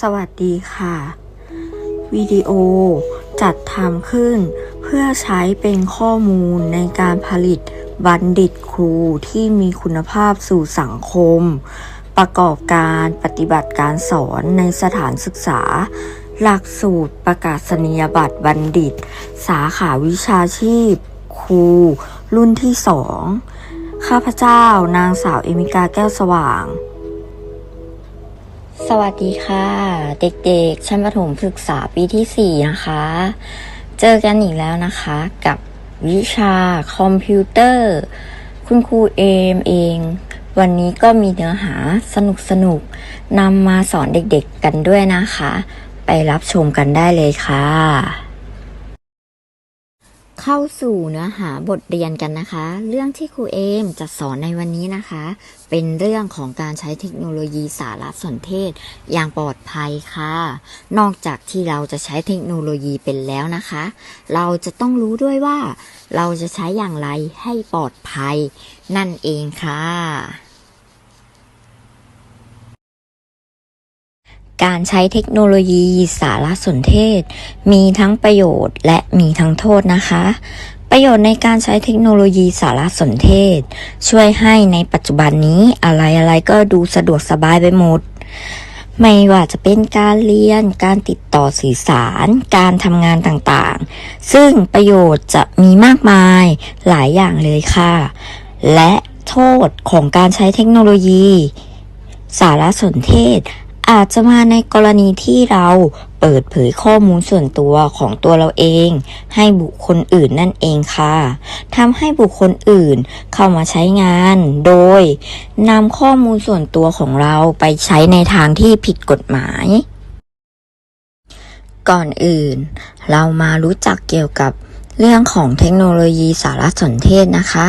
สวัสดีค่ะ วิดีโอจัดทำขึ้น เพื่อใช้เป็นข้อมูลในการผลิตบัณฑิตครูที่มีคุณภาพสู่สังคม ประกอบการปฏิบัติการสอนในสถานศึกษา หลักสูตรประกาศนียบัตรบัณฑิต สาขาวิชาชีพ ครู รุ่นที่สองข้าพเจ้านางสาวเอมิกาแก้วสว่าง วัสดีค่ะ เด็กๆ ชั้นประถมศึกษาปีที่ 4 นะคะ เจอกันอีกแล้วนะคะ กับวิชาคอมพิวเตอร์ คุณครูเอมเอง วันนี้ก็มีเนื้อหาสนุกๆนำมาสอนเด็กๆกันด้วยนะคะ ไปรับชมกันได้เลยค่ะ เข้าสู่เนื้อหาบทเรียนกันนะคะ เรื่องที่ครูเอมจะสอนในวันนี้นะคะ เป็นเรื่องของการใช้เทคโนโลยีสารสนเทศ อย่างปลอดภัยค่ะ นอกจากที่เราจะใช้เทคโนโลยีเป็นแล้วนะคะ เราจะต้องรู้ด้วยว่า เราจะใช้อย่างไรให้ปลอดภัย นั่นเองค่ะ การใช้เทคโนโลยีสารสนเทศ มีทั้งประโยชน์และมีทั้งโทษนะคะ ประโยชน์ในการใช้เทคโนโลยีสารสนเทศ ช่วยให้ในปัจจุบันนี้อะไรอะไรก็ดูสะดวกสบายไปหมด ไม่ว่าจะเป็นการเรียน การติดต่อสื่อสาร การทำงานต่างๆ ซึ่งประโยชน์จะมีมากมายหลายอย่างเลยค่ะ และโทษของการใช้เทคโนโลยี สารสนเทศ อาจจะมาในกรณีที่เราเปิดเผยข้อมูลส่วนตัวของตัวเราเอง ให้บุคคลอื่นนั่นเองค่ะทำให้บุคคลอื่นเข้ามาใช้งาน โดยนำข้อมูลส่วนตัวของเราไปใช้ในทางที่ผิดกฎหมายก่อนอื่น เรามารู้จักเกี่ยวกับ เรื่องของเทคโนโลยีสารสนเทศนะคะ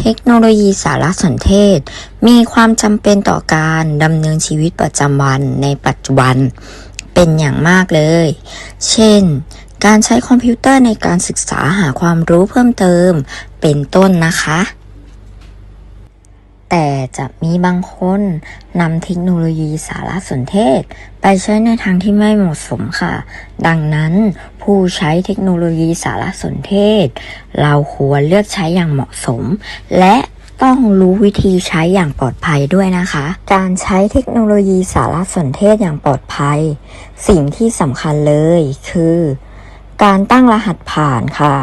เทคโนโลยีสารสนเทศ มีความจำเป็นต่อการดำเนินชีวิตประจำวันในปัจจุบันเป็นอย่างมากเลย เช่น การใช้คอมพิวเตอร์ในการศึกษาหาความรู้เพิ่มเติม เป็นต้นนะคะ แต่จะมีบางคนนำเทคโนโลยีสารสนเทศ ไปใช้ในทางที่ไม่เหมาะสมค่ะ ดังนั้นผู้ใช้เทคโนโลยีสารสนเทศ เราควรเลือกใช้อย่างเหมาะสม และต้องรู้วิธีใช้อย่างปลอดภัยด้วยนะคะ การใช้เทคโนโลยีสารสนเทศอย่างปลอดภัย สิ่งที่สำคัญเลยคือ การตั้งรหัสผ่านค่ะ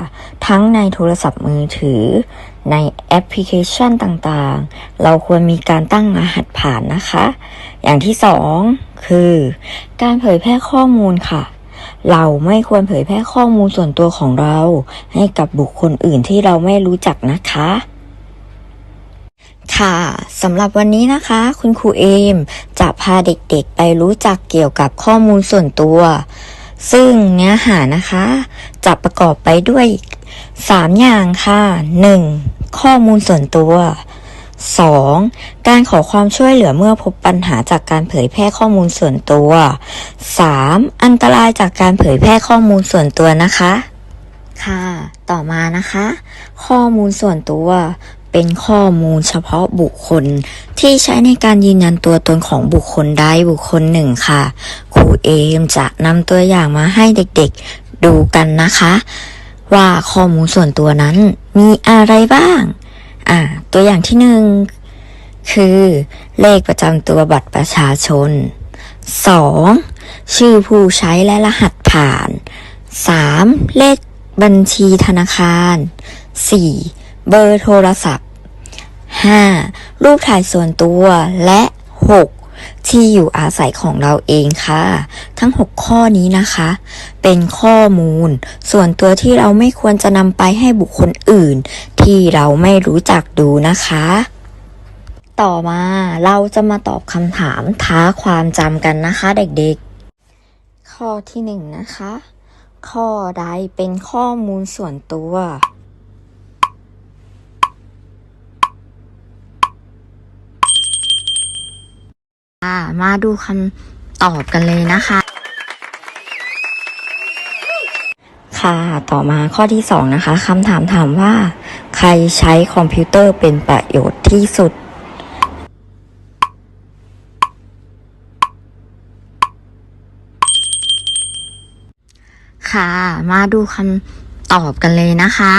ทั้งในโทรศัพท์มือถือ ในแอปพลิเคชันต่างๆ เราควรมีการตั้งรหัสผ่านนะคะ อย่างที่สองคือ การเผยแพร่ข้อมูลค่ะ เราไม่ควรเผยแพร่ข้อมูลส่วนตัวของเรา ให้กับบุคคลอื่นที่เราไม่รู้จักนะคะค่ะสำหรับวันนี้นะคะ คุณครูเอมจะพาเด็กๆไปรู้จักเกี่ยวกับข้อมูลส่วนตัว ซึ่งเนื้อหานะคะ จะประกอบไปด้วย 3 อย่างค่ะ 1. ข้อมูลส่วนตัว 2. การขอความช่วยเหลือเมื่อพบปัญหาจากการเผยแพร่ข้อมูลส่วนตัว 3. อันตรายจากการเผยแพร่ข้อมูลส่วนตัวนะคะ ค่ะ ต่อมานะคะ ข้อมูลส่วนตัว เป็นข้อมูลเฉพาะบุคคล ที่ใช้ในการยืนยันตัวตนของบุคคลใดบุคคลหนึ่งค่ะ ครูเอมจะนำตัวอย่างมาให้เด็กๆดูกันนะคะ ว่าข้อมูลส่วนตัวนั้นมีอะไรบ้าง อ่า ตัวอย่างที่หนึ่งคือเลขประจำตัวบัตรประชาชน 2. ชื่อผู้ใช้และรหัสผ่าน 3. เลขบัญชีธนาคาร 4. เบอร์โทรศัพท์ 5. รูปถ่ายส่วนตัวและ 6. ที่อยู่อาศัยของเราเองค่ะ ทั้ง 6 ข้อนี้นะคะ เป็นข้อมูล ส่วนตัวที่เราไม่ควรจะนำไปให้บุคคลอื่น ที่เราไม่รู้จักดูนะคะต่อมาเราจะมาตอบคำถามท้าความจำกันนะคะเด็กๆ ข้อที่หนึ่งนะคะ ข้อใดเป็นข้อมูลส่วนตัว มาดูคำตอบกันเลยนะคะ ค่ะต่อมาข้อที่สองนะคะคำถามถามว่า ใครใช้คอมพิวเตอร์เป็นประโยชน์ที่สุดค่ะ มาดูคำตอบกันเลยนะคะ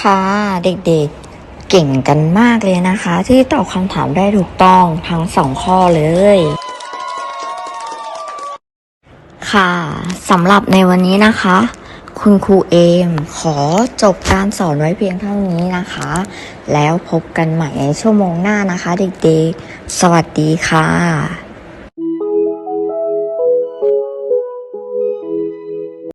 ค่ะ เด็กๆ เก่งกันมากเลยนะคะ ที่ตอบคำถามได้ถูกต้องทั้งสองข้อเลย ค่ะสำหรับในวันนี้นะคะ คุณครูเอมขอจบการสอนไว้เพียงเท่านี้นะคะ แล้วพบกันใหม่ในชั่วโมงหน้านะคะ เด็กๆ สวัสดีค่ะ